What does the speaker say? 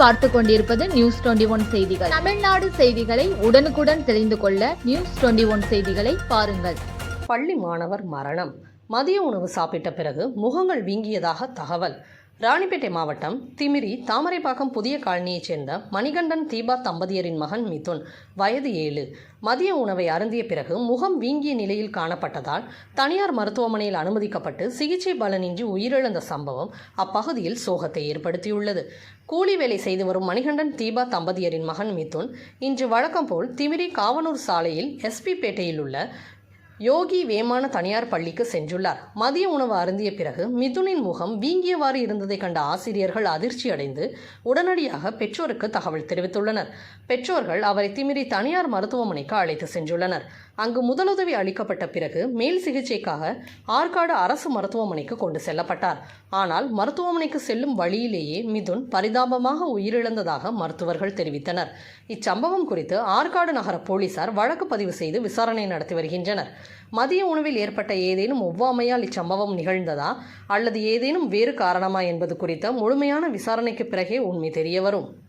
பார்த்து கொண்டிருப்பது news twenty one செய்திகள். தமிழ்நாடு செய்திகளை உடனுக்குடன் தெரிந்து கொள்ள நியூஸ் டுவெண்டி ஒன் செய்திகளை பாருங்கள். பள்ளி மாணவர் மரணம். மதிய உணவு சாப்பிட்ட பிறகு முகங்கள் வீங்கியதாக தகவல். ராணிப்பேட்டை மாவட்டம் திமிரி தாமரைப்பாக்கம் புதிய காலனியைச் சேர்ந்த மணிகண்டன் தீபா தம்பதியரின் மகன் மிதுன் வயது ஏழு. மதிய உணவை அருந்திய பிறகு முகம் வீங்கிய நிலையில் காணப்பட்டதால் தனியார் மருத்துவமனையில் அனுமதிக்கப்பட்டு சிகிச்சை பலனின்றி உயிரிழந்த சம்பவம் அப்பகுதியில் சோகத்தை ஏற்படுத்தியுள்ளது. கூலி வேலை செய்து வரும் மணிகண்டன் தீபா தம்பதியரின் மகன் மிதுன் இன்று வழக்கம் போல் திமிரி காவனூர் சாலையில் எஸ்பி பேட்டையில் உள்ள யோகி வேமான தனியார் பள்ளிக்கு சென்றுள்ளார். மதிய உணவு அருந்திய பிறகு மிதுனின் முகம் வீங்கியவாறு இருந்ததை கண்ட ஆசிரியர்கள் அதிர்ச்சி அடைந்து உடனடியாக பெற்றோருக்கு தகவல் தெரிவித்துள்ளனர். பெற்றோர்கள் அவரை திமிரி தனியார் மருத்துவமனைக்கு அழைத்து சென்றுள்ளனர். அங்கு முதலுதவி அளிக்கப்பட்ட பிறகு மேல் சிகிச்சைக்காக ஆற்காடு அரசு மருத்துவமனைக்கு கொண்டு செல்லப்பட்டார். ஆனால் மருத்துவமனைக்கு செல்லும் வழியிலேயே மிதுன் பரிதாபமாக உயிரிழந்ததாக மருத்துவர்கள் தெரிவித்தனர். இச்சம்பவம் குறித்து ஆற்காடு நகர போலீசார் வழக்கு பதிவு செய்து விசாரணை நடத்தி வருகின்றனர். மதிய உணவில் ஏற்பட்ட ஏதேனும் ஒவ்வாமையால் இச்சம்பவம் நிகழ்ந்ததா? அல்லது ஏதேனும் வேறு காரணமா என்பது குறித்த முழுமையான விசாரணைக்கு பிறகே உண்மை தெரியவரும்.